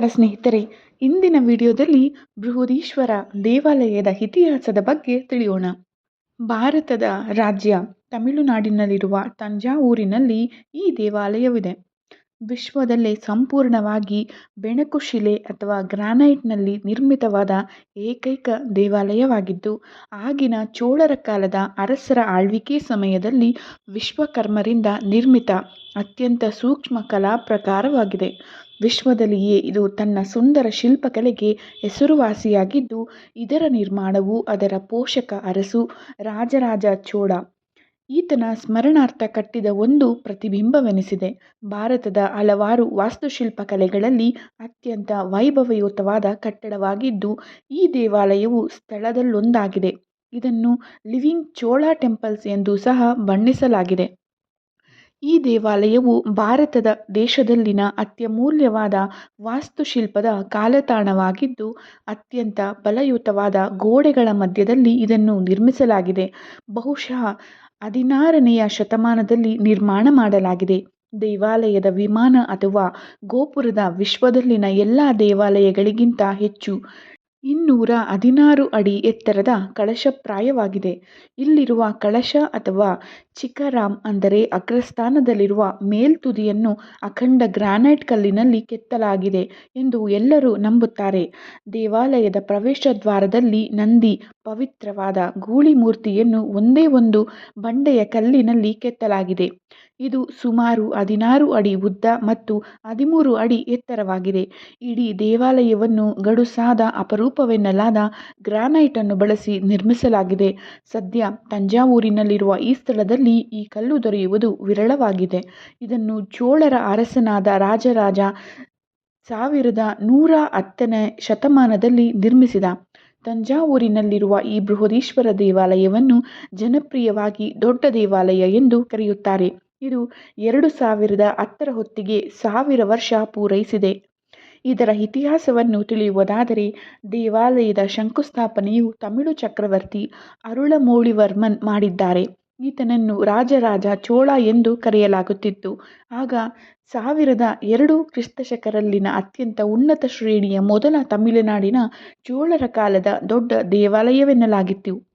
ನಮಸ್ಕಾರ ಸ್ನೇಹಿತರೆ, ಇಂದಿನ ವಿಡಿಯೋದಲ್ಲಿ ಬೃಹದೀಶ್ವರ ದೇವಾಲಯದ ಇತಿಹಾಸದ ಬಗ್ಗೆ ತಿಳಿಯೋಣ. ಭಾರತದ ರಾಜ್ಯ ತಮಿಳುನಾಡಿನಲ್ಲಿರುವ ತಂಜಾವೂರಿನಲ್ಲಿ ಈ ದೇವಾಲಯವಿದೆ. ವಿಶ್ವದಲ್ಲೇ ಸಂಪೂರ್ಣವಾಗಿ ಬೆಣಕು ಶಿಲೆ ಅಥವಾ ಗ್ರಾನೈಟ್ನಲ್ಲಿ ನಿರ್ಮಿತವಾದ ಏಕೈಕ ದೇವಾಲಯವಾಗಿದ್ದು, ಆಗಿನ ಚೋಳರ ಕಾಲದ ಅರಸರ ಆಳ್ವಿಕೆ ಸಮಯದಲ್ಲಿ ವಿಶ್ವಕರ್ಮರಿಂದ ನಿರ್ಮಿತ ಅತ್ಯಂತ ಸೂಕ್ಷ್ಮ ಕಲಾ ಪ್ರಕಾರವಾಗಿದೆ. ವಿಶ್ವದಲ್ಲಿಯೇ ಇದು ತನ್ನ ಸುಂದರ ಶಿಲ್ಪಕಲೆಗೆ ಹೆಸರುವಾಸಿಯಾಗಿದ್ದು, ಇದರ ನಿರ್ಮಾಣವು ಅದರ ಪೋಷಕ ಅರಸು ರಾಜರಾಜ ಚೋಳ ಈತನ ಸ್ಮರಣಾರ್ಥ ಕಟ್ಟಿದ ಒಂದು ಪ್ರತಿಬಿಂಬವೆನಿಸಿದೆ. ಭಾರತದ ಹಲವಾರು ವಾಸ್ತುಶಿಲ್ಪ ಕಲೆಗಳಲ್ಲಿ ಅತ್ಯಂತ ವೈಭವಯುತವಾದ ಕಟ್ಟಡವಾಗಿದ್ದು, ಈ ದೇವಾಲಯವು ಸ್ಥಳದಲ್ಲೊಂದಾಗಿದೆ. ಇದನ್ನು ಲಿವಿಂಗ್ ಚೋಳ ಟೆಂಪಲ್ಸ್ ಎಂದು ಸಹ ಬಣ್ಣಿಸಲಾಗಿದೆ. ಈ ದೇವಾಲಯವು ಭಾರತದ ದೇಶದಲ್ಲಿನ ಅತ್ಯಮೂಲ್ಯವಾದ ವಾಸ್ತುಶಿಲ್ಪದ ಕಾಲತಾಣವಾಗಿದ್ದು, ಅತ್ಯಂತ ಬಲಯುತವಾದ ಗೋಡೆಗಳ ಮಧ್ಯದಲ್ಲಿ ಇದನ್ನು ನಿರ್ಮಿಸಲಾಗಿದೆ. ಬಹುಶಃ ಹದಿನಾರನೆಯ ಶತಮಾನದಲ್ಲಿ ನಿರ್ಮಾಣ ಮಾಡಲಾಗಿದೆ. ದೇವಾಲಯದ ವಿಮಾನ ಅಥವಾ ಗೋಪುರದ ವಿಶ್ವದಲ್ಲಿನ ಎಲ್ಲ ದೇವಾಲಯಗಳಿಗಿಂತ ಹೆಚ್ಚು ಇನ್ನೂರ ಹದಿನಾರು ಅಡಿ ಎತ್ತರದ ಕಳಶಪ್ರಾಯವಾಗಿದೆ. ಇಲ್ಲಿರುವ ಕಳಶ ಅಥವಾ ಶಿಖರಾಮ್ ಅಂದರೆ ಅಗ್ರಸ್ಥಾನದಲ್ಲಿರುವ ಮೇಲ್ತುದಿಯನ್ನು ಅಖಂಡ ಗ್ರಾನೈಟ್ ಕಲ್ಲಿನಲ್ಲಿ ಕೆತ್ತಲಾಗಿದೆ ಎಂದು ಎಲ್ಲರೂ ನಂಬುತ್ತಾರೆ. ದೇವಾಲಯದ ಪ್ರವೇಶ ದ್ವಾರದಲ್ಲಿ ನಂದಿ ಪವಿತ್ರವಾದ ಗೂಳಿ ಮೂರ್ತಿಯನ್ನು ಒಂದೇ ಒಂದು ಬಂಡೆಯ ಕಲ್ಲಿನಲ್ಲಿ ಕೆತ್ತಲಾಗಿದೆ. ಇದು ಸುಮಾರು ಹದಿನಾರು ಅಡಿ ಉದ್ದ ಮತ್ತು ಹದಿಮೂರು ಅಡಿ ಎತ್ತರವಾಗಿದೆ. ಇಡೀ ದೇವಾಲಯವನ್ನು ಗಡುಸಾದ ಅಪರೂಪವೆನ್ನಲಾದ ಗ್ರಾನೈಟನ್ನು ಬಳಸಿ ನಿರ್ಮಿಸಲಾಗಿದೆ. ಸದ್ಯ ತಂಜಾವೂರಿನಲ್ಲಿರುವ ಈ ಸ್ಥಳದಲ್ಲಿ ಈ ಕಲ್ಲು ದೊರೆಯುವುದು ವಿರಳವಾಗಿದೆ. ಇದನ್ನು ಚೋಳರ ಅರಸನಾದ ರಾಜರಾಜ ಸಾವಿರದ ನೂರ ಹತ್ತನೇ ಶತಮಾನದಲ್ಲಿ ನಿರ್ಮಿಸಿದ. ತಂಜಾವೂರಿನಲ್ಲಿರುವ ಈ ಬೃಹದೀಶ್ವರ ದೇವಾಲಯವನ್ನು ಜನಪ್ರಿಯವಾಗಿ ದೊಡ್ಡ ದೇವಾಲಯ ಎಂದು ಕರೆಯುತ್ತಾರೆ. ಇದು ಎರಡು ಸಾವಿರದ ಹತ್ತರ ಹೊತ್ತಿಗೆ ಸಾವಿರ ವರ್ಷ ಪೂರೈಸಿದೆ. ಇದರ ಇತಿಹಾಸವನ್ನು ತಿಳಿಯುವುದಾದರೆ, ದೇವಾಲಯದ ಶಂಕುಸ್ಥಾಪನೆಯು ತಮಿಳು ಚಕ್ರವರ್ತಿ ಅರುಳಮೋಳಿವರ್ಮನ್ ಮಾಡಿದ್ದಾರೆ. ಈತನನ್ನು ರಾಜರಾಜ ಚೋಳ ಎಂದು ಕರೆಯಲಾಗುತ್ತಿತ್ತು. ಆಗ ಸಾವಿರದ ಎರಡು ಕ್ರಿಸ್ತಶಕರಲ್ಲಿನ ಅತ್ಯಂತ ಉನ್ನತ ಶ್ರೇಣಿಯ ಮೊದಲ ತಮಿಳುನಾಡಿನ ಚೋಳರ ಕಾಲದ ದೊಡ್ಡ ದೇವಾಲಯವೆನ್ನಲಾಗಿತ್ತು.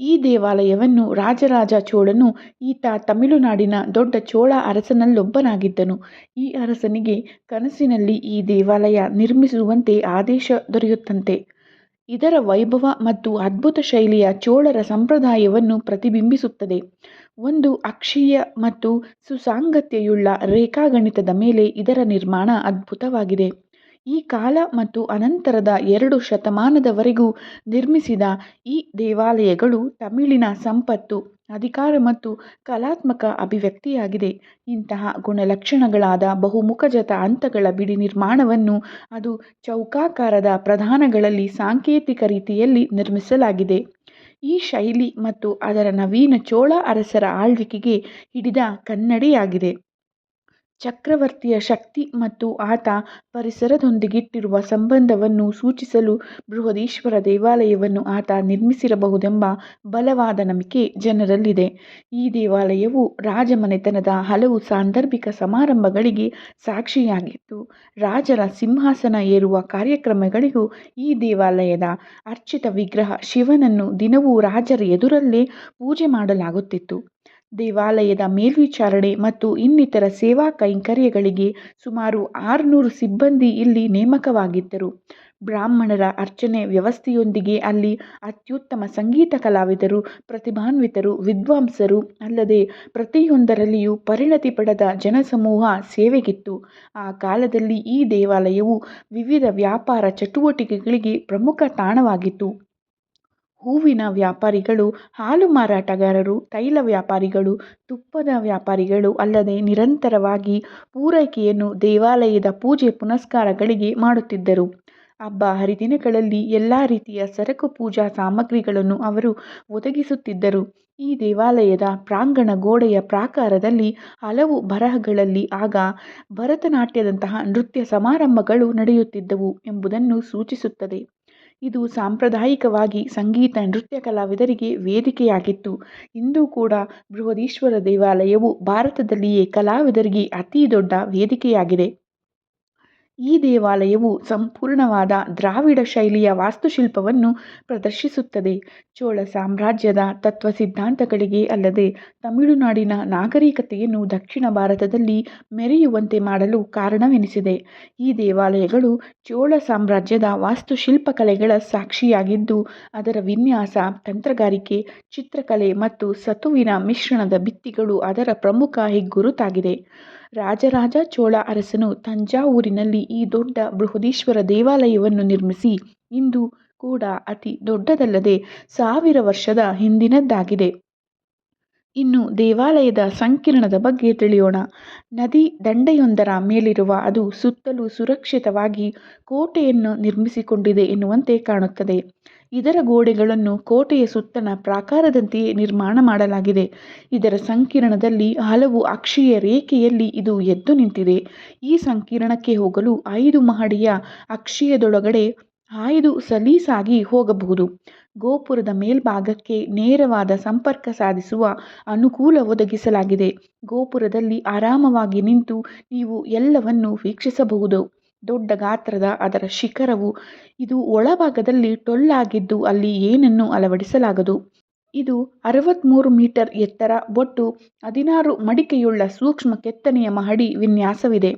ಈ ದೇವಾಲಯವನ್ನು ರಾಜರಾಜ ಚೋಳನು, ಈತ ತಮಿಳುನಾಡಿನ ದೊಡ್ಡ ಚೋಳ ಅರಸನಲ್ಲೊಬ್ಬನಾಗಿದ್ದನು. ಈ ಅರಸನಿಗೆ ಕನಸಿನಲ್ಲಿ ಈ ದೇವಾಲಯ ನಿರ್ಮಿಸುವಂತೆ ಆದೇಶ ದೊರೆಯುತ್ತಂತೆ. ಇದರ ವೈಭವ ಮತ್ತು ಅದ್ಭುತ ಶೈಲಿಯ ಚೋಳರ ಸಂಪ್ರದಾಯವನ್ನು ಪ್ರತಿಬಿಂಬಿಸುತ್ತದೆ. ಒಂದು ಅಕ್ಷೀಯ ಮತ್ತು ಸುಸಾಂಗತ್ಯೆಯುಳ್ಳ ರೇಖಾಗಣಿತದ ಮೇಲೆ ಇದರ ನಿರ್ಮಾಣ ಅದ್ಭುತವಾಗಿದೆ. ಈ ಕಾಲ ಮತ್ತು ಅನಂತರದ ಎರಡು ಶತಮಾನದವರೆಗೂ ನಿರ್ಮಿಸಿದ ಈ ದೇವಾಲಯಗಳು ತಮಿಳಿನ ಸಂಪತ್ತು, ಅಧಿಕಾರ ಮತ್ತು ಕಲಾತ್ಮಕ ಅಭಿವ್ಯಕ್ತಿಯಾಗಿದೆ. ಇಂತಹ ಗುಣಲಕ್ಷಣಗಳಾದ ಬಹುಮುಖಜತ ಹಂತಗಳ ಬಿಡಿ ನಿರ್ಮಾಣವನ್ನು ಅದು ಚೌಕಾಕಾರದ ಪ್ರಧಾನಗಳಲ್ಲಿ ಸಾಂಕೇತಿಕ ರೀತಿಯಲ್ಲಿ ನಿರ್ಮಿಸಲಾಗಿದೆ. ಈ ಶೈಲಿ ಮತ್ತು ಅದರ ನವೀನ ಚೋಳ ಅರಸರ ಆಳ್ವಿಕೆಗೆ ಹಿಡಿದ ಕನ್ನಡಿಯಾಗಿದೆ. ಚಕ್ರವರ್ತಿಯ ಶಕ್ತಿ ಮತ್ತು ಆತ ಪರಿಸರದೊಂದಿಗಿಟ್ಟಿರುವ ಸಂಬಂಧವನ್ನು ಸೂಚಿಸಲು ಬೃಹದೀಶ್ವರ ದೇವಾಲಯವನ್ನು ಆತ ನಿರ್ಮಿಸಿರಬಹುದೆಂಬ ಬಲವಾದ ನಂಬಿಕೆ ಜನರಲ್ಲಿದೆ. ಈ ದೇವಾಲಯವು ರಾಜಮನೆತನದ ಹಲವು ಸಾಂದರ್ಭಿಕ ಸಮಾರಂಭಗಳಿಗೆ ಸಾಕ್ಷಿಯಾಗಿತ್ತು. ರಾಜರ ಸಿಂಹಾಸನ ಏರುವ ಕಾರ್ಯಕ್ರಮಗಳಿಗೂ ಈ ದೇವಾಲಯದ ಅರ್ಚಿತ ವಿಗ್ರಹ ಶಿವನನ್ನು ದಿನವೂ ರಾಜರ ಎದುರಲ್ಲೇ ಪೂಜೆ ಮಾಡಲಾಗುತ್ತಿತ್ತು. ದೇವಾಲಯದ ಮೇಲ್ವಿಚಾರಣೆ ಮತ್ತು ಇನ್ನಿತರ ಸೇವಾ ಕೈಂಕರ್ಯಗಳಿಗೆ ಸುಮಾರು ಆರುನೂರು ಸಿಬ್ಬಂದಿ ಇಲ್ಲಿ ನೇಮಕವಾಗಿದ್ದರು. ಬ್ರಾಹ್ಮಣರ ಅರ್ಚನೆ ವ್ಯವಸ್ಥೆಯೊಂದಿಗೆ ಅಲ್ಲಿ ಅತ್ಯುತ್ತಮ ಸಂಗೀತ ಕಲಾವಿದರು, ಪ್ರತಿಭಾನ್ವಿತರು, ವಿದ್ವಾಂಸರು ಅಲ್ಲದೆ ಪ್ರತಿಯೊಂದರಲ್ಲಿಯೂ ಪರಿಣತಿ ಪಡೆದ ಜನಸಮೂಹ ಸೇವೆಗಿತ್ತು. ಆ ಕಾಲದಲ್ಲಿ ಈ ದೇವಾಲಯವು ವಿವಿಧ ವ್ಯಾಪಾರ ಚಟುವಟಿಕೆಗಳಿಗೆ ಪ್ರಮುಖ ತಾಣವಾಗಿತ್ತು. ಹೂವಿನ ವ್ಯಾಪಾರಿಗಳು, ಹಾಲು ಮಾರಾಟಗಾರರು, ತೈಲ ವ್ಯಾಪಾರಿಗಳು, ತುಪ್ಪದ ವ್ಯಾಪಾರಿಗಳು ಅಲ್ಲದೆ ನಿರಂತರವಾಗಿ ಪೂರೈಕೆಯನ್ನು ದೇವಾಲಯದ ಪೂಜೆ ಪುನಸ್ಕಾರಗಳಿಗೆ ಮಾಡುತ್ತಿದ್ದರು. ಹಬ್ಬ ಹರಿದಿನಗಳಲ್ಲಿ ಎಲ್ಲ ರೀತಿಯ ಸರಕು ಪೂಜಾ ಸಾಮಗ್ರಿಗಳನ್ನು ಅವರು ಒದಗಿಸುತ್ತಿದ್ದರು. ಈ ದೇವಾಲಯದ ಪ್ರಾಂಗಣ ಗೋಡೆಯ ಪ್ರಾಕಾರದಲ್ಲಿ ಹಲವು ಬರಹಗಳಲ್ಲಿ ಆಗ ಭರತನಾಟ್ಯದಂತಹ ನೃತ್ಯ ಸಮಾರಂಭಗಳು ನಡೆಯುತ್ತಿದ್ದವು ಎಂಬುದನ್ನು ಸೂಚಿಸುತ್ತದೆ. ಇದು ಸಾಂಪ್ರದಾಯಿಕವಾಗಿ ಸಂಗೀತ ನೃತ್ಯ ಕಲಾವಿದರಿಗೆ ವೇದಿಕೆಯಾಗಿತ್ತು. ಇಂದು ಕೂಡ ಬೃಹದೀಶ್ವರ ದೇವಾಲಯವು ಭಾರತದಲ್ಲಿಯೇ ಕಲಾವಿದರಿಗೆ ಅತಿ ದೊಡ್ಡ ವೇದಿಕೆಯಾಗಿದೆ. ಈ ದೇವಾಲಯವು ಸಂಪೂರ್ಣವಾದ ದ್ರಾವಿಡ ಶೈಲಿಯ ವಾಸ್ತುಶಿಲ್ಪವನ್ನು ಪ್ರದರ್ಶಿಸುತ್ತದೆ. ಚೋಳ ಸಾಮ್ರಾಜ್ಯದ ತತ್ವ ಸಿದ್ಧಾಂತಗಳಿಗೆ ಅಲ್ಲದೆ ತಮಿಳುನಾಡಿನ ನಾಗರಿಕತೆಯನ್ನು ದಕ್ಷಿಣ ಭಾರತದಲ್ಲಿ ಮೆರೆಯುವಂತೆ ಮಾಡಲು ಕಾರಣವೆನಿಸಿದೆ. ಈ ದೇವಾಲಯಗಳು ಚೋಳ ಸಾಮ್ರಾಜ್ಯದ ವಾಸ್ತುಶಿಲ್ಪಕಲೆಗಳ ಸಾಕ್ಷಿಯಾಗಿದ್ದು, ಅದರ ವಿನ್ಯಾಸ, ತಂತ್ರಗಾರಿಕೆ, ಚಿತ್ರಕಲೆ ಮತ್ತು ಸತುವಿನ ಮಿಶ್ರಣದ ಭಿತ್ತಿಗಳು ಅದರ ಪ್ರಮುಖ ಹೆಗ್ಗುರುತಾಗಿದೆ. ರಾಜರಾಜ ಚೋಳ ಅರಸನು ತಂಜಾವೂರಿನಲ್ಲಿ ಈ ದೊಡ್ಡ ಬೃಹದೀಶ್ವರ ದೇವಾಲಯವನ್ನು ನಿರ್ಮಿಸಿ, ಇಂದು ಕೂಡ ಅತಿ ದೊಡ್ಡದಲ್ಲದೆ ಸಾವಿರ ವರ್ಷದ ಹಿಂದಿನದ್ದಾಗಿದೆ. ಇನ್ನು ದೇವಾಲಯದ ಸಂಕೀರ್ಣದ ಬಗ್ಗೆ ತಿಳಿಯೋಣ. ನದಿ ದಂಡೆಯೊಂದರ ಮೇಲಿರುವ ಅದು ಸುತ್ತಲೂ ಸುರಕ್ಷಿತವಾಗಿ ಕೋಟೆಯನ್ನು ನಿರ್ಮಿಸಿಕೊಂಡಿದೆ ಎನ್ನುವಂತೆ ಕಾಣುತ್ತದೆ. ಇದರ ಗೋಡೆಗಳನ್ನು ಕೋಟೆಯ ಸುತ್ತಣ ಪ್ರಾಕಾರದಂತೆಯೇ ನಿರ್ಮಾಣ ಮಾಡಲಾಗಿದೆ. ಇದರ ಸಂಕೀರ್ಣದಲ್ಲಿ ಹಲವು ಅಕ್ಷೀಯ ರೇಖೆಯಲ್ಲಿ ಇದು ಎದ್ದು ನಿಂತಿದೆ. ಈ ಸಂಕೀರ್ಣಕ್ಕೆ ಹೋಗಲು ಐದು ಮಹಡಿಯ ಅಕ್ಷೀಯದೊಳಗಡೆ ಆಯ್ದು ಸಲೀಸಾಗಿ ಹೋಗಬಹುದು. ಗೋಪುರದ ಮೇಲ್ಭಾಗಕ್ಕೆ ನೇರವಾದ ಸಂಪರ್ಕ ಸಾಧಿಸುವ ಅನುಕೂಲ ಒದಗಿಸಲಾಗಿದೆ. ಗೋಪುರದಲ್ಲಿ ಆರಾಮವಾಗಿ ನಿಂತು ನೀವು ಎಲ್ಲವನ್ನು ವೀಕ್ಷಿಸಬಹುದು. ದೊಡ್ಡ ಗಾತ್ರದ ಅದರ ಶಿಖರವು ಇದು ಒಳಭಾಗದಲ್ಲಿ ಟೊಳ್ಳಾಗಿದ್ದು ಅಲ್ಲಿ ಏನನ್ನೂ ಅಳವಡಿಸಲಾಗದು. ಇದು ಅರವತ್ತ್ಮೂರು ಮೀಟರ್ ಎತ್ತರ ಒಟ್ಟು ಹದಿನಾರು ಮಡಿಕೆಯುಳ್ಳ ಸೂಕ್ಷ್ಮ ಕೆತ್ತನೆಯ ಮಹಡಿ ವಿನ್ಯಾಸವಿದೆ.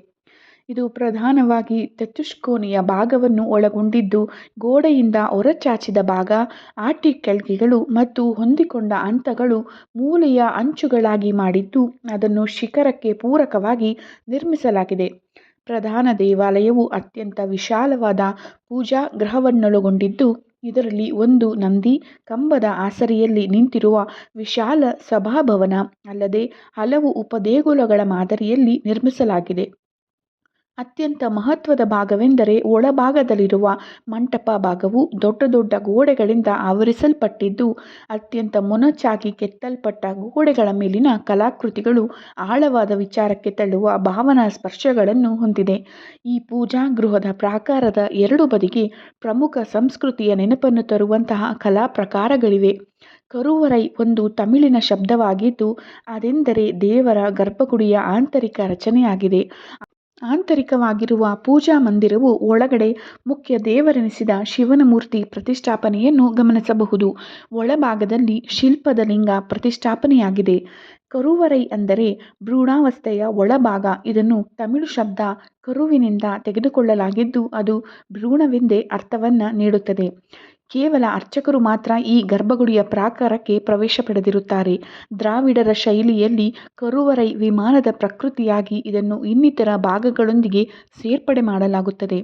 ಇದು ಪ್ರಧಾನವಾಗಿ ಚತುಷ್ಕೋನಿಯ ಭಾಗವನ್ನು ಒಳಗೊಂಡಿದ್ದು, ಗೋಡೆಯಿಂದ ಹೊರಚಾಚಿದ ಭಾಗ ಆಟಿಕೆಲ್ಗೆಗಳು ಮತ್ತು ಹೊಂದಿಕೊಂಡ ಹಂತಗಳು ಮೂಲೆಯ ಅಂಚುಗಳಾಗಿ ಮಾಡಿದ್ದು, ಅದನ್ನು ಶಿಖರಕ್ಕೆ ಪೂರಕವಾಗಿ ನಿರ್ಮಿಸಲಾಗಿದೆ. ಪ್ರಧಾನ ದೇವಾಲಯವು ಅತ್ಯಂತ ವಿಶಾಲವಾದ ಪೂಜಾ ಗೃಹವನ್ನೊಳಗೊಂಡಿದ್ದು, ಇದರಲ್ಲಿ ಒಂದು ನಂದಿ ಕಂಬದ ಆಸರೆಯಲ್ಲಿ ನಿಂತಿರುವ ವಿಶಾಲ ಸಭಾಭವನ ಅಲ್ಲದೆ ಹಲವು ಉಪದೇಗುಲಗಳ ಮಾದರಿಯಲ್ಲಿ ನಿರ್ಮಿಸಲಾಗಿದೆ. ಅತ್ಯಂತ ಮಹತ್ವದ ಭಾಗವೆಂದರೆ ಒಳಭಾಗದಲ್ಲಿರುವ ಮಂಟಪ ಭಾಗವು ದೊಡ್ಡ ದೊಡ್ಡ ಗೋಡೆಗಳಿಂದ ಆವರಿಸಲ್ಪಟ್ಟಿದ್ದು, ಅತ್ಯಂತ ಮೊನಚಾಗಿ ಕೆತ್ತಲ್ಪಟ್ಟ ಗೋಡೆಗಳ ಮೇಲಿನ ಕಲಾಕೃತಿಗಳು ಆಳವಾದ ವಿಚಾರಕ್ಕೆ ತಳ್ಳುವ ಭಾವನಾ ಸ್ಪರ್ಶಗಳನ್ನು ಹೊಂದಿದೆ. ಈ ಪೂಜಾ ಗೃಹದ ಪ್ರಾಕಾರದ ಎರಡು ಬದಿಗೆ ಪ್ರಮುಖ ಸಂಸ್ಕೃತಿಯ ನೆನಪನ್ನು ತರುವಂತಹ ಕಲಾ ಪ್ರಕಾರಗಳಿವೆ. ಕರುವರೈ ಒಂದು ತಮಿಳಿನ ಶಬ್ದವಾಗಿದ್ದು, ಅದೆಂದರೆ ದೇವರ ಗರ್ಭಗುಡಿಯ ಆಂತರಿಕ ರಚನೆಯಾಗಿದೆ. ಆಂತರಿಕವಾಗಿರುವ ಪೂಜಾ ಮಂದಿರವು ಒಳಗಡೆ ಮುಖ್ಯ ದೇವರೆನಿಸಿದ ಶಿವನ ಮೂರ್ತಿ ಪ್ರತಿಷ್ಠಾಪನೆಯನ್ನು ಗಮನಿಸಬಹುದು. ಒಳಭಾಗದಲ್ಲಿ ಶಿಲ್ಪದ ಲಿಂಗ ಪ್ರತಿಷ್ಠಾಪನೆಯಾಗಿದೆ. ಕರುವರೈ ಅಂದರೆ ಭ್ರೂಣಾವಸ್ಥೆಯ ಒಳಭಾಗ. ಇದನ್ನು ತಮಿಳು ಶಬ್ದ ಕರುವಿನಿಂದ ತೆಗೆದುಕೊಳ್ಳಲಾಗಿದ್ದು ಅದು ಭ್ರೂಣವೆಂದೇ ಅರ್ಥವನ್ನು ನೀಡುತ್ತದೆ. ಕೇವಲ ಅರ್ಚಕರು ಮಾತ್ರ ಈ ಗರ್ಭಗುಡಿಯ ಪ್ರಾಕಾರಕ್ಕೆ ಪ್ರವೇಶ ಪಡೆದಿರುತ್ತಾರೆ. ದ್ರಾವಿಡರ ಶೈಲಿಯಲ್ಲಿ ಕರುವರೈ ವಿಮಾನದ ಪ್ರಕೃತಿಯಾಗಿ ಇದನ್ನು ಇನ್ನಿತರ ಭಾಗಗಳೊಂದಿಗೆ ಸೇರ್ಪಡೆ ಮಾಡಲಾಗುತ್ತದೆ.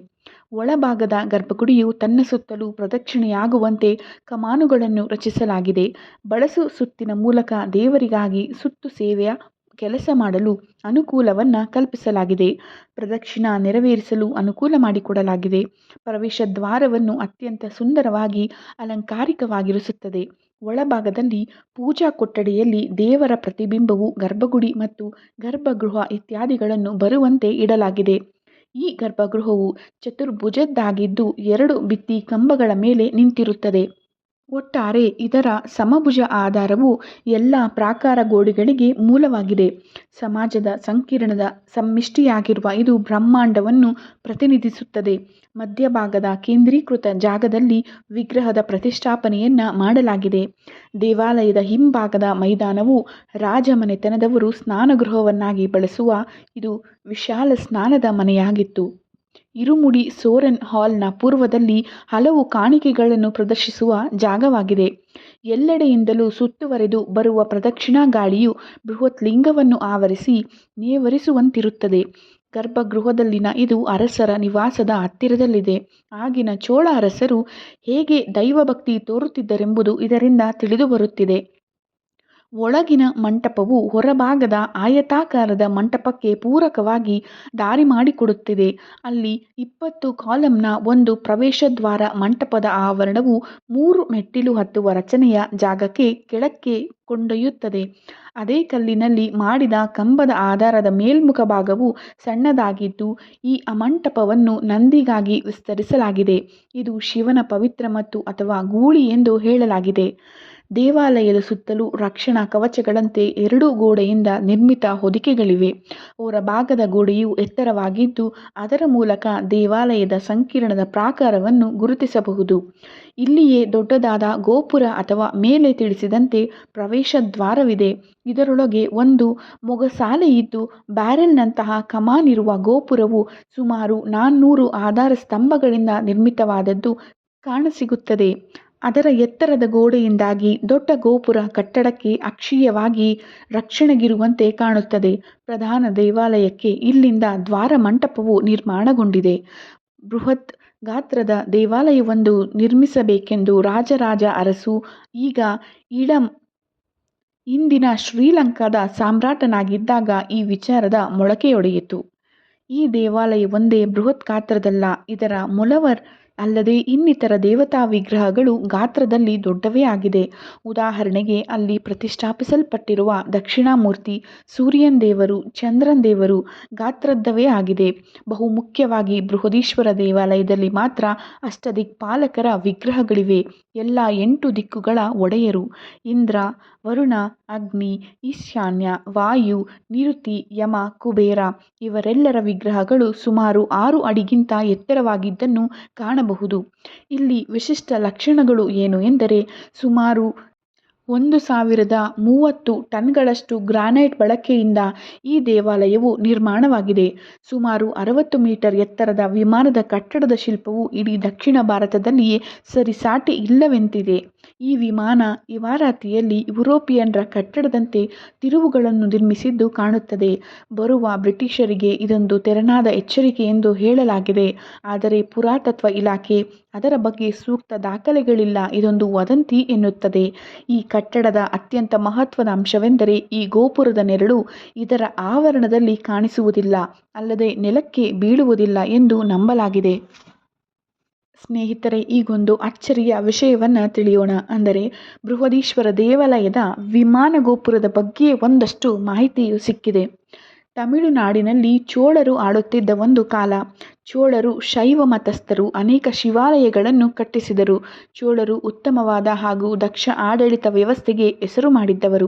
ಒಳಭಾಗದ ಗರ್ಭಗುಡಿಯು ತನ್ನ ಸುತ್ತಲೂ ಪ್ರದಕ್ಷಿಣೆಯಾಗುವಂತೆ ಕಮಾನುಗಳನ್ನು ರಚಿಸಲಾಗಿದೆ. ಬಳಸು ಸುತ್ತಿನ ಮೂಲಕ ದೇವರಿಗಾಗಿ ಸುತ್ತು ಸೇವೆಯ ಕೆಲಸ ಮಾಡಲು ಅನುಕೂಲವನ್ನು ಕಲ್ಪಿಸಲಾಗಿದೆ. ಪ್ರದಕ್ಷಿಣ ನೆರವೇರಿಸಲು ಅನುಕೂಲ ಮಾಡಿಕೊಡಲಾಗಿದೆ. ಪ್ರವೇಶ ದ್ವಾರವನ್ನು ಅತ್ಯಂತ ಸುಂದರವಾಗಿ ಅಲಂಕಾರಿಕವಾಗಿರಿಸುತ್ತದೆ. ಒಳಭಾಗದಲ್ಲಿ ಪೂಜಾ ಕೊಠಡಿಯಲ್ಲಿ ದೇವರ ಪ್ರತಿಬಿಂಬವು ಗರ್ಭಗುಡಿ ಮತ್ತು ಗರ್ಭಗೃಹ ಇತ್ಯಾದಿಗಳನ್ನು ಬರುವಂತೆ ಇಡಲಾಗಿದೆ. ಈ ಗರ್ಭಗೃಹವು ಚತುರ್ಭುಜದ್ದಾಗಿದ್ದು ಎರಡು ಭಿತ್ತಿ ಕಂಬಗಳ ಮೇಲೆ ನಿಂತಿರುತ್ತದೆ. ಒಟ್ಟಾರೆ ಇದರ ಸಮಭುಜ ಆಧಾರವು ಎಲ್ಲ ಪ್ರಾಕಾರ ಗೋಡೆಗಳಿಗೆ ಮೂಲವಾಗಿದೆ. ಸಮಾಜದ ಸಂಕೀರ್ಣದ ಸಮ್ಮಿಷ್ಟಿಯಾಗಿರುವ ಇದು ಬ್ರಹ್ಮಾಂಡವನ್ನು ಪ್ರತಿನಿಧಿಸುತ್ತದೆ. ಮಧ್ಯಭಾಗದ ಕೇಂದ್ರೀಕೃತ ಜಾಗದಲ್ಲಿ ವಿಗ್ರಹದ ಪ್ರತಿಷ್ಠಾಪನೆಯನ್ನ ಮಾಡಲಾಗಿದೆ. ದೇವಾಲಯದ ಹಿಂಭಾಗದ ಮೈದಾನವು ರಾಜಮನೆತನದವರು ಸ್ನಾನಗೃಹವನ್ನಾಗಿ ಬಳಸುವ ಇದು ವಿಶಾಲ ಸ್ನಾನದ ಮನೆಯಾಗಿತ್ತು. ಇರುಮುಡಿ ಸೋರೆನ್ ಹಾಲ್ನ ಪೂರ್ವದಲ್ಲಿ ಹಲವು ಕಾಣಿಕೆಗಳನ್ನು ಪ್ರದರ್ಶಿಸುವ ಜಾಗವಾಗಿದೆ. ಎಲ್ಲೆಡೆಯಿಂದಲೂ ಸುತ್ತುವರೆದು ಬರುವ ಪ್ರದಕ್ಷಿಣಾ ಗಾಳಿಯು ಬೃಹತ್ ಲಿಂಗವನ್ನು ಆವರಿಸಿ ನೇವರಿಸುವಂತಿರುತ್ತದೆ. ಗರ್ಭಗೃಹದಲ್ಲಿನ ಇದು ಅರಸರ ನಿವಾಸದ ಹತ್ತಿರದಲ್ಲಿದೆ. ಆಗಿನ ಚೋಳ ಅರಸರು ಹೇಗೆ ದೈವಭಕ್ತಿ ತೋರುತ್ತಿದ್ದರೆಂಬುದು ಇದರಿಂದ ತಿಳಿದುಬರುತ್ತಿದೆ. ಒಳಗಿನ ಮಂಟಪವು ಹೊರಭಾಗದ ಆಯತಾಕಾರದ ಮಂಟಪಕ್ಕೆ ಪೂರಕವಾಗಿ ದಾರಿ ಮಾಡಿಕೊಡುತ್ತಿದೆ. ಅಲ್ಲಿ ಇಪ್ಪತ್ತು ಕಾಲಂನ ಒಂದು ಪ್ರವೇಶದ್ವಾರ ಮಂಟಪದ ಆವರಣವು ಮೂರು ಮೆಟ್ಟಿಲು ಹತ್ತುವ ರಚನೆಯ ಜಾಗಕ್ಕೆ ಕೆಳಕ್ಕೆ ಕೊಂಡೊಯ್ಯುತ್ತದೆ. ಅದೇ ಕಲ್ಲಿನಲ್ಲಿ ಮಾಡಿದ ಕಂಬದ ಆಧಾರದ ಮೇಲ್ಮುಖ ಭಾಗವು ಸಣ್ಣದಾಗಿದ್ದು, ಈ ಅಮಂಟಪವನ್ನು ನಂದಿಗಾಗಿ ವಿಸ್ತರಿಸಲಾಗಿದೆ. ಇದು ಶಿವನ ಪವಿತ್ರ ಮತ್ತು ಅಥವಾ ಗೂಳಿ ಎಂದು ಹೇಳಲಾಗಿದೆ. ದೇವಾಲಯದ ಸುತ್ತಲೂ ರಕ್ಷಣಾ ಕವಚಗಳಂತೆ ಎರಡು ಗೋಡೆಯಿಂದ ನಿರ್ಮಿತ ಹೊದಿಕೆಗಳಿವೆ. ಹೊರಭಾಗದ ಗೋಡೆಯು ಎತ್ತರವಾಗಿದ್ದು, ಅದರ ಮೂಲಕ ದೇವಾಲಯದ ಸಂಕೀರ್ಣದ ಪ್ರಾಕಾರವನ್ನು ಗುರುತಿಸಬಹುದು. ಇಲ್ಲಿಯೇ ದೊಡ್ಡದಾದ ಗೋಪುರ ಅಥವಾ ಮೇಲೆ ತಿಳಿಸಿದಂತೆ ಪ್ರವೇಶ ದ್ವಾರವಿದೆ. ಇದರೊಳಗೆ ಒಂದು ಮೊಗಸಾಲೆಯಿದ್ದು, ಬ್ಯಾರೆಲ್ನಂತಹ ಕಮಾನಿರುವ ಗೋಪುರವು ಸುಮಾರು ನಾನ್ನೂರು ಆಧಾರ ಸ್ತಂಭಗಳಿಂದ ನಿರ್ಮಿತವಾದದ್ದು ಕಾಣಸಿಗುತ್ತದೆ. ಅದರ ಎತ್ತರದ ಗೋಡೆಯಿಂದಾಗಿ ದೊಡ್ಡ ಗೋಪುರ ಕಟ್ಟಡಕ್ಕೆ ಅಕ್ಷೀಯವಾಗಿ ರಕ್ಷಣೆಗಿರುವಂತೆ ಕಾಣುತ್ತದೆ. ಪ್ರಧಾನ ದೇವಾಲಯಕ್ಕೆ ಇಲ್ಲಿಂದ ದ್ವಾರ ಮಂಟಪವು ನಿರ್ಮಾಣಗೊಂಡಿದೆ. ಬೃಹತ್ ಗಾತ್ರದ ದೇವಾಲಯವೊಂದು ನಿರ್ಮಿಸಬೇಕೆಂದು ರಾಜರಾಜ ಅರಸು ಈಗ ಈಳಂ ಇಂದಿನ ಶ್ರೀಲಂಕಾದ ಸಾಮ್ರಾಟನಾಗಿದ್ದಾಗ ಈ ವಿಚಾರದ ಮೊಳಕೆಯೊಡೆಯಿತು. ಈ ದೇವಾಲಯವೊಂದೇ ಬೃಹತ್ ಗಾತ್ರದಲ್ಲ, ಇದರ ಮೊಲವರ್ ಅಲ್ಲದೆ ಇನ್ನಿತರ ದೇವತಾ ವಿಗ್ರಹಗಳು ಗಾತ್ರದಲ್ಲಿ ದೊಡ್ಡವೇ ಆಗಿದೆ. ಉದಾಹರಣೆಗೆ ಅಲ್ಲಿ ಪ್ರತಿಷ್ಠಾಪಿಸಲ್ಪಟ್ಟಿರುವ ದಕ್ಷಿಣಾಮೂರ್ತಿ ಸೂರ್ಯನ್ ದೇವರು, ಚಂದ್ರನ್ ದೇವರು ಗಾತ್ರದ್ದವೇ ಆಗಿದೆ. ಬಹು ಮುಖ್ಯವಾಗಿ ಬೃಹದೀಶ್ವರ ದೇವಾಲಯದಲ್ಲಿ ಮಾತ್ರ ಅಷ್ಟದಿಕ್ಪಾಲಕರ ವಿಗ್ರಹಗಳಿವೆ. ಎಲ್ಲ ಎಂಟು ದಿಕ್ಕುಗಳ ಒಡೆಯರು ಇಂದ್ರ, ವರುಣ, ಅಗ್ನಿ, ಈಶಾನ್ಯ, ವಾಯು, ನಿರುತಿ, ಯಮ, ಕುಬೇರ ಇವರೆಲ್ಲರ ವಿಗ್ರಹಗಳು ಸುಮಾರು ಆರು ಅಡಿಗಿಂತ ಎತ್ತರವಾಗಿದ್ದನ್ನು ಕಾಣಬಹುದು. ಇಲ್ಲಿ ವಿಶಿಷ್ಟ ಲಕ್ಷಣಗಳು ಏನು ಎಂದರೆ ಸುಮಾರು ಒಂದು ಸಾವಿರದ ಮೂವತ್ತು ಟನ್ಗಳಷ್ಟು ಗ್ರಾನೈಟ್ ಬಳಕೆಯಿಂದ ಈ ದೇವಾಲಯವು ನಿರ್ಮಾಣವಾಗಿದೆ. ಸುಮಾರು ಅರವತ್ತು ಮೀಟರ್ ಎತ್ತರದ ವಿಮಾನದ ಕಟ್ಟಡದ ಶಿಲ್ಪವು ಇಡೀ ದಕ್ಷಿಣ ಭಾರತದಲ್ಲಿಯೇ ಸರಿಸಾಟಿ ಇಲ್ಲವೆಂತಿದೆ. ಈ ವಿಮಾನ ಇವಾರಾತಿಯಲ್ಲಿ ಯುರೋಪಿಯನ್ರ ಕಟ್ಟಡದಂತೆ ತಿರುವುಗಳನ್ನು ನಿರ್ಮಿಸಿದ್ದು ಕಾಣುತ್ತದೆ. ಬರುವ ಬ್ರಿಟಿಷರಿಗೆ ಇದೊಂದು ತೆರನಾದ ಎಚ್ಚರಿಕೆ ಎಂದು ಹೇಳಲಾಗಿದೆ. ಆದರೆ ಪುರಾತತ್ವ ಇಲಾಖೆ ಅದರ ಬಗ್ಗೆ ಸೂಕ್ತ ದಾಖಲೆಗಳಿಲ್ಲ. ಇದೊಂದು ವದಂತಿ ಎನ್ನುತ್ತದೆ. ಈ ಕಟ್ಟಡದ ಅತ್ಯಂತ ಮಹತ್ವದ ಅಂಶವೆಂದರೆ ಈ ಗೋಪುರದ ನೆರಳು ಇದರ ಆವರಣದಲ್ಲಿ ಕಾಣಿಸುವುದಿಲ್ಲ, ಅಲ್ಲದೆ ನೆಲಕ್ಕೆ ಬೀಳುವುದಿಲ್ಲ ಎಂದು ನಂಬಲಾಗಿದೆ. ಸ್ನೇಹಿತರೆ, ಈಗೊಂದು ಅಚ್ಚರಿಯ ವಿಷಯವನ್ನು ತಿಳಿಯೋಣ. ಅಂದರೆ, ಬೃಹದೀಶ್ವರ ದೇವಾಲಯದ ವಿಮಾನ ಗೋಪುರದ ಬಗ್ಗೆ ಒಂದಷ್ಟು ಮಾಹಿತಿಯು ಸಿಕ್ಕಿದೆ. ತಮಿಳುನಾಡಿನಲ್ಲಿ ಚೋಳರು ಆಳುತ್ತಿದ್ದ ಒಂದು ಕಾಲ. ಚೋಳರು ಶೈವ ಮತಸ್ಥರು ಅನೇಕ ಶಿವಾಲಯಗಳನ್ನು ಕಟ್ಟಿಸಿದರು. ಚೋಳರು ಉತ್ತಮವಾದ ಹಾಗೂ ದಕ್ಷ ಆಡಳಿತ ವ್ಯವಸ್ಥೆಗೆ ಹೆಸರು ಮಾಡಿದ್ದವರು.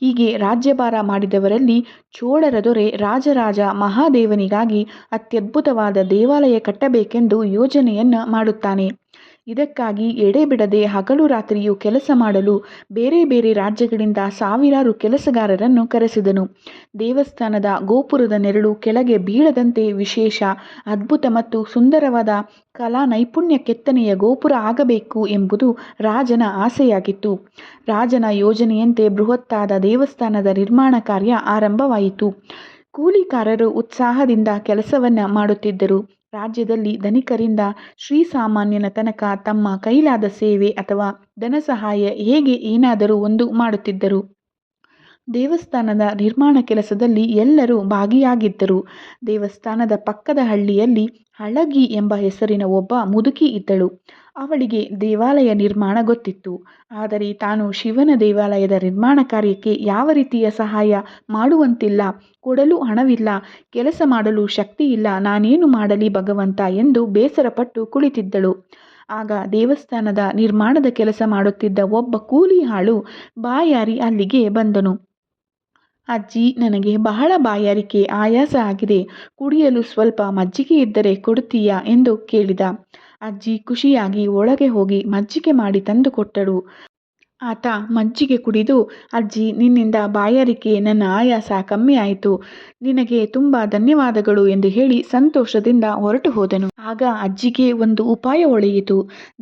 ಹೀಗೆ ರಾಜ್ಯಭಾರ ಮಾಡಿದವರಲ್ಲಿ ಚೋಳರ ದೊರೆ ರಾಜರಾಜ ಮಹಾದೇವನಿಗಾಗಿ ಅತ್ಯದ್ಭುತವಾದ ದೇವಾಲಯ ಕಟ್ಟಬೇಕೆಂದು ಯೋಜನೆಯನ್ನು ಮಾಡುತ್ತಾನೆ. ಇದಕ್ಕಾಗಿ ಎಡೆಬಿಡದೆ ಹಗಲು ರಾತ್ರಿಯೂ ಕೆಲಸ ಮಾಡಲು ಬೇರೆ ಬೇರೆ ರಾಜ್ಯಗಳಿಂದ ಸಾವಿರಾರು ಕೆಲಸಗಾರರನ್ನು ಕರೆಸಿದನು. ದೇವಸ್ಥಾನದ ಗೋಪುರದ ನೆರಳು ಕೆಳಗೆ ಬೀಳದಂತೆ ವಿಶೇಷ, ಅದ್ಭುತ ಮತ್ತು ಸುಂದರವಾದ ಕಲಾ ನೈಪುಣ್ಯ ಕೆತ್ತನೆಯ ಗೋಪುರ ಆಗಬೇಕು ಎಂಬುದು ರಾಜನ ಆಸೆಯಾಗಿತ್ತು. ರಾಜನ ಯೋಜನೆಯಂತೆ ಬೃಹತ್ತಾದ ದೇವಸ್ಥಾನದ ನಿರ್ಮಾಣ ಕಾರ್ಯ ಆರಂಭವಾಯಿತು. ಕೂಲಿಕಾರರು ಉತ್ಸಾಹದಿಂದ ಕೆಲಸವನ್ನು ಮಾಡುತ್ತಿದ್ದರು. ರಾಜ್ಯದಲ್ಲಿ ಧನಿಕರಿಂದ ಶ್ರೀಸಾಮಾನ್ಯನ ತನಕ ತಮ್ಮ ಕೈಲಾದ ಸೇವೆ ಅಥವಾ ಧನ ಸಹಾಯ ಹೇಗೆ ಏನಾದರೂ ಒಂದು ಮಾಡುತ್ತಿದ್ದರು. ದೇವಸ್ಥಾನದ ನಿರ್ಮಾಣ ಕೆಲಸದಲ್ಲಿ ಎಲ್ಲರೂ ಭಾಗಿಯಾಗಿದ್ದರು. ದೇವಸ್ಥಾನದ ಪಕ್ಕದ ಹಳ್ಳಿಯಲ್ಲಿ ಹಳಗಿ ಎಂಬ ಹೆಸರಿನ ಒಬ್ಬ ಮುದುಕಿ ಇದ್ದಳು. ಅವಳಿಗೆ ದೇವಾಲಯ ನಿರ್ಮಾಣ ಗೊತ್ತಿತ್ತು. ಆದರೆ ತಾನು ಶಿವನ ದೇವಾಲಯದ ನಿರ್ಮಾಣ ಕಾರ್ಯಕ್ಕೆ ಯಾವ ರೀತಿಯ ಸಹಾಯ ಮಾಡುವಂತಿಲ್ಲ, ಕೊಡಲು ಹಣವಿಲ್ಲ, ಕೆಲಸ ಮಾಡಲು ಶಕ್ತಿ ಇಲ್ಲ, ನಾನೇನು ಮಾಡಲಿ ಭಗವಂತ ಎಂದು ಬೇಸರಪಟ್ಟು ಕುಳಿತಿದ್ದಳು. ಆಗ ದೇವಸ್ಥಾನದ ನಿರ್ಮಾಣದ ಕೆಲಸ ಮಾಡುತ್ತಿದ್ದ ಒಬ್ಬ ಕೂಲಿ ಹಾಳು ಬಾಯಾರಿ ಅಲ್ಲಿಗೆ ಬಂದನು. ಅಜ್ಜಿ, ನನಗೆ ಬಹಳ ಬಾಯಾರಿಕೆ, ಆಯಾಸ ಆಗಿದೆ. ಕುಡಿಯಲು ಸ್ವಲ್ಪ ಮಜ್ಜಿಗೆ ಇದ್ದರೆ ಕೊಡುತ್ತೀಯಾ ಎಂದು ಕೇಳಿದ. ಅಜ್ಜಿ ಖುಷಿಯಾಗಿ ಒಳಗೆ ಹೋಗಿ ಮಜ್ಜಿಗೆ ಮಾಡಿ ತಂದುಕೊಟ್ಟಳು ಆತ ಮಜ್ಜಿಗೆ ಕುಡಿದು, ಅಜ್ಜಿ, ನಿನ್ನಿಂದ ಬಾಯಾರಿಕೆ, ನನ್ನ ಆಯಾಸ ಕಮ್ಮಿ ಆಯಿತು. ನಿನಗೆ ತುಂಬ ಧನ್ಯವಾದಗಳು ಎಂದು ಹೇಳಿ ಸಂತೋಷದಿಂದ ಹೊರಟು ಹೋದನು. ಆಗ ಅಜ್ಜಿಗೆ ಒಂದು ಉಪಾಯ ಒಳೆಯಿತು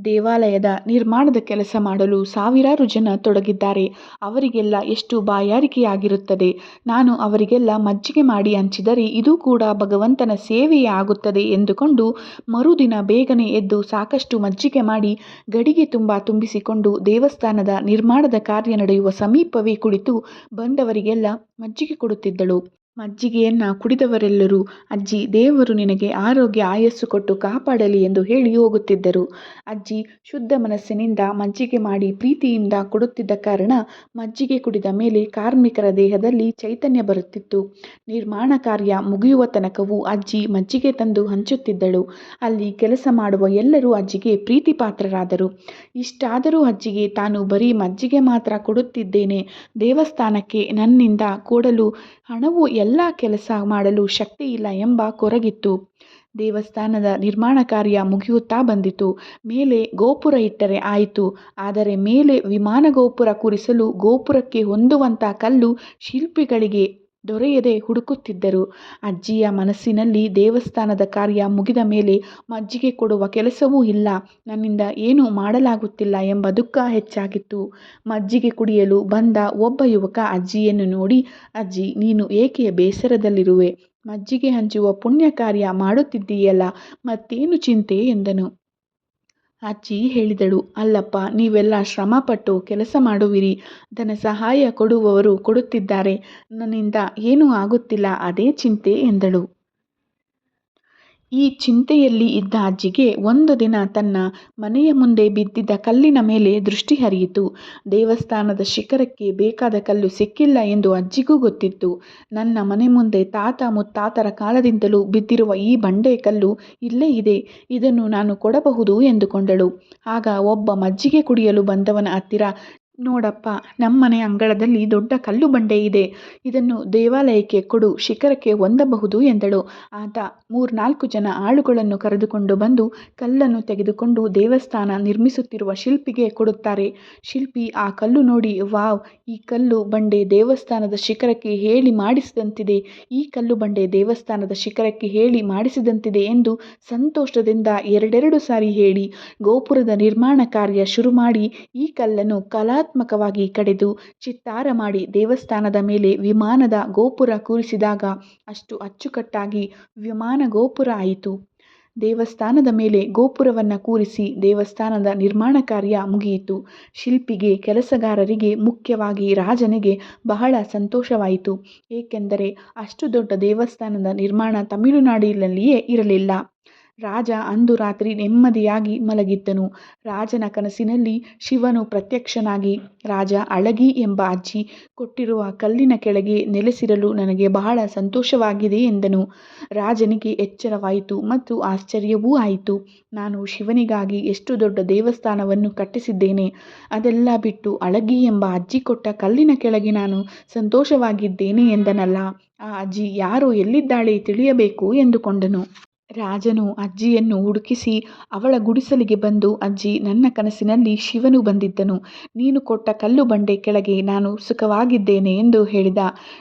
ದೇವಾಲಯದ ನಿರ್ಮಾಣದ ಕೆಲಸ ಮಾಡಲು ಸಾವಿರಾರು ಜನ ತೊಡಗಿದ್ದಾರೆ. ಅವರಿಗೆಲ್ಲ ಎಷ್ಟು ಬಾಯಾರಿಕೆಯಾಗಿರುತ್ತದೆ. ನಾನು ಅವರಿಗೆಲ್ಲ ಮಜ್ಜಿಗೆ ಮಾಡಿ ಹಂಚಿದರೆ ಇದು ಕೂಡ ಭಗವಂತನ ಸೇವೆಯೇ ಆಗುತ್ತದೆ ಎಂದುಕೊಂಡು ಮರುದಿನ ಬೇಗನೆ ಎದ್ದು ಸಾಕಷ್ಟು ಮಜ್ಜಿಗೆ ಮಾಡಿ ಗಡಿಗೆ ತುಂಬ ತುಂಬಿಸಿಕೊಂಡು ದೇವಸ್ಥಾನದ ನಿರ್ಮಾಣದ ಕಾರ್ಯ ನಡೆಯುವ ಸಮೀಪವೇ ಕುಳಿತು ಬಂದವರಿಗೆಲ್ಲ ಮಜ್ಜಿಗೆ ಕೊಡುತ್ತಿದ್ದಳು. ಮಜ್ಜಿಗೆಯನ್ನು ಕುಡಿದವರೆಲ್ಲರೂ, ಅಜ್ಜಿ, ದೇವರು ನಿನಗೆ ಆರೋಗ್ಯ ಆಯಸ್ಸು ಕೊಟ್ಟು ಕಾಪಾಡಲಿ ಎಂದು ಹೇಳಿ ಹೋಗುತ್ತಿದ್ದರು. ಅಜ್ಜಿ ಶುದ್ಧ ಮನಸ್ಸಿನಿಂದ ಮಜ್ಜಿಗೆ ಮಾಡಿ ಪ್ರೀತಿಯಿಂದ ಕೊಡುತ್ತಿದ್ದ ಕಾರಣ ಮಜ್ಜಿಗೆ ಕುಡಿದ ಮೇಲೆ ಕಾರ್ಮಿಕರ ದೇಹದಲ್ಲಿ ಚೈತನ್ಯ ಬರುತ್ತಿತ್ತು. ನಿರ್ಮಾಣ ಕಾರ್ಯ ಮುಗಿಯುವ ತನಕವೂ ಅಜ್ಜಿ ಮಜ್ಜಿಗೆ ತಂದು ಹಂಚುತ್ತಿದ್ದಳು. ಅಲ್ಲಿ ಕೆಲಸ ಮಾಡುವ ಎಲ್ಲರೂ ಅಜ್ಜಿಗೆ ಪ್ರೀತಿ ಪಾತ್ರರಾದರು ಇಷ್ಟಾದರೂ ಅಜ್ಜಿಗೆ ತಾನು ಬರೀ ಮಜ್ಜಿಗೆ ಮಾತ್ರ ಕೊಡುತ್ತಿದ್ದೇನೆ. ದೇವಸ್ಥಾನಕ್ಕೆ ನನ್ನಿಂದ ಕೊಡಲು ಹಣವು ಎಲ್ಲ ಕೆಲಸ ಮಾಡಲು ಶಕ್ತಿ ಇಲ್ಲ ಎಂಬ ಕೊರಗಿತ್ತು. ದೇವಸ್ಥಾನದ ನಿರ್ಮಾಣ ಕಾರ್ಯ ಮುಗಿಯುತ್ತಾ ಬಂದಿತು. ಮೇಲೆ ಗೋಪುರ ಇಟ್ಟರೆ ಆಯಿತು. ಆದರೆ ಮೇಲೆ ವಿಮಾನ ಗೋಪುರ ಕೂರಿಸಲು ಗೋಪುರಕ್ಕೆ ಹೊಂದುವಂಥ ಕಲ್ಲು ಶಿಲ್ಪಿಗಳಿಗೆ ದೊರೆಯದೆ ಹುಡುಕುತ್ತಿದ್ದರು. ಅಜ್ಜಿಯ ಮನಸ್ಸಿನಲ್ಲಿ ದೇವಸ್ಥಾನದ ಕಾರ್ಯ ಮುಗಿದ ಮೇಲೆ ಮಜ್ಜಿಗೆ ಕೊಡುವ ಕೆಲಸವೂ ಇಲ್ಲ. ನನ್ನಿಂದ ಏನೂ ಮಾಡಲಾಗುತ್ತಿಲ್ಲ ಎಂಬ ದುಃಖ ಹೆಚ್ಚಾಗಿತ್ತು. ಮಜ್ಜಿಗೆ ಕುಡಿಯಲು ಬಂದ ಒಬ್ಬ ಯುವಕ ಅಜ್ಜಿಯನ್ನು ನೋಡಿ, ಅಜ್ಜಿ, ನೀನು ಏಕೆಯ ಬೇಸರದಲ್ಲಿರುವೆ? ಮಜ್ಜಿಗೆ ಹಂಚುವ ಪುಣ್ಯ ಕಾರ್ಯ ಮಾಡುತ್ತಿದ್ದೀಯಲ್ಲ, ಮತ್ತೇನು ಚಿಂತೆ? ಎಂದನು. ಅಜ್ಜಿ ಹೇಳಿದಳು, ಅಲ್ಲಪ್ಪ, ನೀವೆಲ್ಲ ಶ್ರಮಪಟ್ಟು ಕೆಲಸ ಮಾಡುವಿರಿ. ಧನ ಸಹಾಯ ಕೊಡುವವರು ಕೊಡುತ್ತಿದ್ದಾರೆ. ನನ್ನಿಂದ ಏನೂ ಆಗುತ್ತಿಲ್ಲ, ಅದೇ ಚಿಂತೆ ಎಂದಳು. ಈ ಚಿಂತೆಯಲ್ಲಿ ಇದ್ದ ಅಜ್ಜಿಗೆ ಒಂದು ದಿನ ತನ್ನ ಮನೆಯ ಮುಂದೆ ಬಿದ್ದಿದ್ದ ಕಲ್ಲಿನ ಮೇಲೆ ದೃಷ್ಟಿ ಹರಿಯಿತು. ದೇವಸ್ಥಾನದ ಶಿಖರಕ್ಕೆ ಬೇಕಾದ ಕಲ್ಲು ಸಿಕ್ಕಿಲ್ಲ ಎಂದು ಅಜ್ಜಿಗೂ ಗೊತ್ತಿತ್ತು. ನನ್ನ ಮನೆ ಮುಂದೆ ತಾತ ಮುತ್ತಾತರ ಕಾಲದಿಂದಲೂ ಬಿದ್ದಿರುವ ಈ ಬಂಡೆ ಕಲ್ಲು ಇಲ್ಲೇ ಇದೆ. ಇದನ್ನು ನಾನು ಕೊಡಬಹುದು ಎಂದುಕೊಂಡಳು. ಆಗ ಒಬ್ಬ ಮಜ್ಜಿಗೆ ಕುಡಿಯಲು ಬಂದವನ ಹತ್ತಿರ ನೋಡಪ್ಪ ನಮ್ಮನೆ ಅಂಗಳದಲ್ಲಿ ದೊಡ್ಡ ಕಲ್ಲು ಬಂಡೆ ಇದೆ. ಇದನ್ನು ದೇವಾಲಯಕ್ಕೆ ಕೊಡು, ಶಿಖರಕ್ಕೆ ಹೊಂದಬಹುದು ಎಂದಳು. ಆತ ಮೂರ್ನಾಲ್ಕು ಜನ ಆಳುಗಳನ್ನು ಕರೆದುಕೊಂಡು ಬಂದು ಕಲ್ಲನ್ನು ತೆಗೆದುಕೊಂಡು ದೇವಸ್ಥಾನ ನಿರ್ಮಿಸುತ್ತಿರುವ ಶಿಲ್ಪಿಗೆ ಕೊಡುತ್ತಾರೆ. ಶಿಲ್ಪಿ ಆ ಕಲ್ಲು ನೋಡಿ, ವಾವ್, ಈ ಕಲ್ಲು ಬಂಡೆ ದೇವಸ್ಥಾನದ ಶಿಖರಕ್ಕೆ ಹೇಳಿ ಮಾಡಿಸಿದಂತಿದೆ. ಈ ಕಲ್ಲು ಬಂಡೆ ದೇವಸ್ಥಾನದ ಶಿಖರಕ್ಕೆ ಹೇಳಿ ಮಾಡಿಸಿದಂತಿದೆ ಎಂದು ಸಂತೋಷದಿಂದ ಎರಡೆರಡು ಸಾರಿ ಹೇಳಿ ಗೋಪುರದ ನಿರ್ಮಾಣ ಕಾರ್ಯ ಶುರು ಮಾಡಿ ಈ ಕಲ್ಲನ್ನು ಕಲಾ ಕಲಾತ್ಮಕವಾಗಿ ಕಡೆದು ಚಿತ್ತಾರ ಮಾಡಿ ದೇವಸ್ಥಾನದ ಮೇಲೆ ವಿಮಾನದ ಗೋಪುರ ಕೂರಿಸಿದಾಗ ಅಷ್ಟು ಅಚ್ಚುಕಟ್ಟಾಗಿ ವಿಮಾನ ಗೋಪುರ ಆಯಿತು. ದೇವಸ್ಥಾನದ ಮೇಲೆ ಗೋಪುರವನ್ನು ಕೂರಿಸಿ ದೇವಸ್ಥಾನದ ನಿರ್ಮಾಣ ಕಾರ್ಯ ಮುಗಿಯಿತು. ಶಿಲ್ಪಿಗೆ, ಕೆಲಸಗಾರರಿಗೆ, ಮುಖ್ಯವಾಗಿ ರಾಜನಿಗೆ ಬಹಳ ಸಂತೋಷವಾಯಿತು. ಏಕೆಂದರೆ ಅಷ್ಟು ದೊಡ್ಡ ದೇವಸ್ಥಾನದ ನಿರ್ಮಾಣ ತಮಿಳುನಾಡಿನಲ್ಲಿಯೇ ಇರಲಿಲ್ಲ. ರಾಜ ಅಂದು ರಾತ್ರಿ ನೆಮ್ಮದಿಯಾಗಿ ಮಲಗಿದ್ದನು. ರಾಜನ ಕನಸಿನಲ್ಲಿ ಶಿವನು ಪ್ರತ್ಯಕ್ಷನಾಗಿ, ರಾಜ, ಅಳಗಿ ಎಂಬ ಅಜ್ಜಿ ಕೊಟ್ಟಿರುವ ಕಲ್ಲಿನ ಕೆಳಗೆ ನೆಲೆಸಿರಲು ನನಗೆ ಬಹಳ ಸಂತೋಷವಾಗಿದೆ ಎಂದನು. ರಾಜನಿಗೆ ಎಚ್ಚರವಾಯಿತು ಮತ್ತು ಆಶ್ಚರ್ಯವೂ ಆಯಿತು. ನಾನು ಶಿವನಿಗಾಗಿ ಎಷ್ಟು ದೊಡ್ಡ ದೇವಸ್ಥಾನವನ್ನು ಕಟ್ಟಿಸಿದ್ದೇನೆ, ಅದೆಲ್ಲ ಬಿಟ್ಟು ಅಳಗಿ ಎಂಬ ಅಜ್ಜಿ ಕೊಟ್ಟ ಕಲ್ಲಿನ ಕೆಳಗೆ ನಾನು ಸಂತೋಷವಾಗಿದ್ದೇನೆ ಎಂದನಲ್ಲ. ಆ ಅಜ್ಜಿ ಯಾರು ಎಲ್ಲಿದ್ದಾಳೆ ತಿಳಿಯಬೇಕು ಎಂದುಕೊಂಡನು. ರಾಜನು ಅಜ್ಜಿಯನ್ನು ಹುಡುಕಿಸಿ ಅವಳ ಗುಡಿಸಲಿಗೆ ಬಂದು, ಅಜ್ಜಿ, ನನ್ನ ಕನಸಿನಲ್ಲಿ ಶಿವನು ಬಂದಿದ್ದನು. ನೀನು ಕೊಟ್ಟ ಕಲ್ಲು ಬಂಡೆ ಕೆಳಗೆ ನಾನು ಸುಖವಾಗಿದ್ದೇನೆ ಎಂದು ಹೇಳಿದ.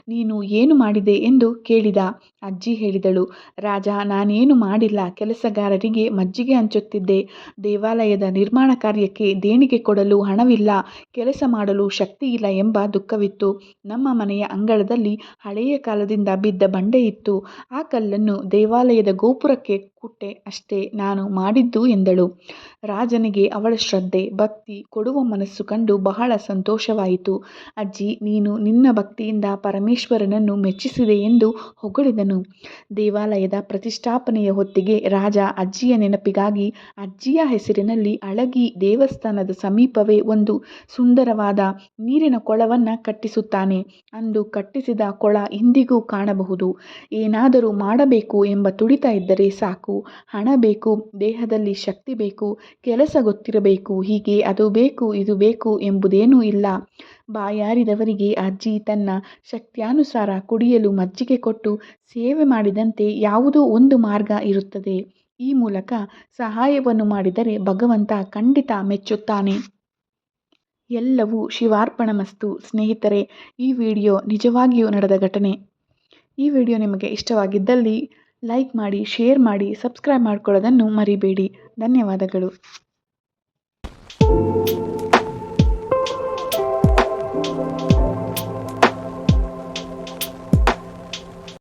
ನೀನು ಏನು ಮಾಡಿದೆ ಎಂದು ಕೇಳಿದ. ಅಜ್ಜಿ ಹೇಳಿದಳು, ರಾಜ, ನಾನೇನು ಮಾಡಿಲ್ಲ. ಕೆಲಸಗಾರರಿಗೆ ಮಜ್ಜಿಗೆ ಹಂಚುತ್ತಿದ್ದೆ. ದೇವಾಲಯದ ನಿರ್ಮಾಣ ಕಾರ್ಯಕ್ಕೆ ದೇಣಿಗೆ ಕೊಡಲು ಹಣವಿಲ್ಲ. ಕೆಲಸ ಮಾಡಲು ಶಕ್ತಿ ಇಲ್ಲ ಎಂಬ ದುಃಖವಿತ್ತು. ನಮ್ಮ ಮನೆಯ ಅಂಗಳದಲ್ಲಿ ಹಳೆಯ ಕಾಲದಿಂದ ಬಿದ್ದ ಬಂಡೆ ಇತ್ತು. ಆ ಕಲ್ಲನ್ನು ದೇವಾಲಯದ ಗೋಪುರ ಕೊಟ್ಟೆ ಅಷ್ಟೇ ನಾನು ಮಾಡಿದ್ದು ಎಂದಳು. ರಾಜನಿಗೆ ಅವಳ ಶ್ರದ್ಧೆ, ಭಕ್ತಿ ಕೊಡುವ ಮನಸ್ಸು ಕಂಡು ಬಹಳ ಸಂತೋಷವಾಯಿತು. ಅಜ್ಜಿ, ನೀನು ನಿನ್ನ ಭಕ್ತಿಯಿಂದ ಪರಮೇಶ್ವರನನ್ನು ಮೆಚ್ಚಿಸಿದೆ ಎಂದು ಹೊಗಳಿದನು. ದೇವಾಲಯದ ಪ್ರತಿಷ್ಠಾಪನೆಯ ಹೊತ್ತಿಗೆ ರಾಜ ಅಜ್ಜಿಯ ನೆನಪಿಗಾಗಿ ಅಜ್ಜಿಯ ಹೆಸರಿನಲ್ಲಿ ಅಳಗಿ ದೇವಸ್ಥಾನದ ಸಮೀಪವೇ ಒಂದು ಸುಂದರವಾದ ನೀರಿನ ಕೊಳವನ್ನು ಕಟ್ಟಿಸುತ್ತಾನೆ. ಅಂದು ಕಟ್ಟಿಸಿದ ಕೊಳ ಇಂದಿಗೂ ಕಾಣಬಹುದು. ಏನಾದರೂ ಮಾಡಬೇಕು ಎಂಬ ತುಡಿತ ಇದ್ದರೆ ಸಾಕು. ಹಣ ಬೇಕು, ದೇಹದಲ್ಲಿ ಶಕ್ತಿ ಬೇಕು, ಕೆಲಸ ಗೊತ್ತಿರಬೇಕು, ಹೀಗೆ ಅದು ಬೇಕು, ಇದು ಬೇಕು ಎಂಬುದೇನೂ ಇಲ್ಲ. ಬಾಯಾರಿದವರಿಗೆ ಅಜ್ಜಿ ತನ್ನ ಶಕ್ತ್ಯಾನುಸಾರ ಕುಡಿಯಲು ಮಜ್ಜಿಗೆ ಕೊಟ್ಟು ಸೇವೆ ಮಾಡಿದಂತೆ ಯಾವುದೋ ಒಂದು ಮಾರ್ಗ ಇರುತ್ತದೆ. ಈ ಮೂಲಕ ಸಹಾಯವನ್ನು ಮಾಡಿದರೆ ಭಗವಂತ ಖಂಡಿತ ಮೆಚ್ಚುತ್ತಾನೆ. ಎಲ್ಲವೂ ಶಿವಾರ್ಪಣಮಸ್ತು. ಸ್ನೇಹಿತರೆ, ಈ ವಿಡಿಯೋ ನಿಜವಾಗಿಯೂ ನಡೆದ ಘಟನೆ. ಈ ವಿಡಿಯೋ ನಿಮಗೆ ಇಷ್ಟವಾಗಿದ್ದಲ್ಲಿ ಲೈಕ್ ಮಾಡಿ ಶೇರ್ ಮಾಡಿ ಸಬ್ಸ್ಕ್ರೈಬ್ ಮಾಡ್ಕೊಳ್ಳೋದನ್ನು ಮರಿಬೇಡಿ. ಧನ್ಯವಾದಗಳು.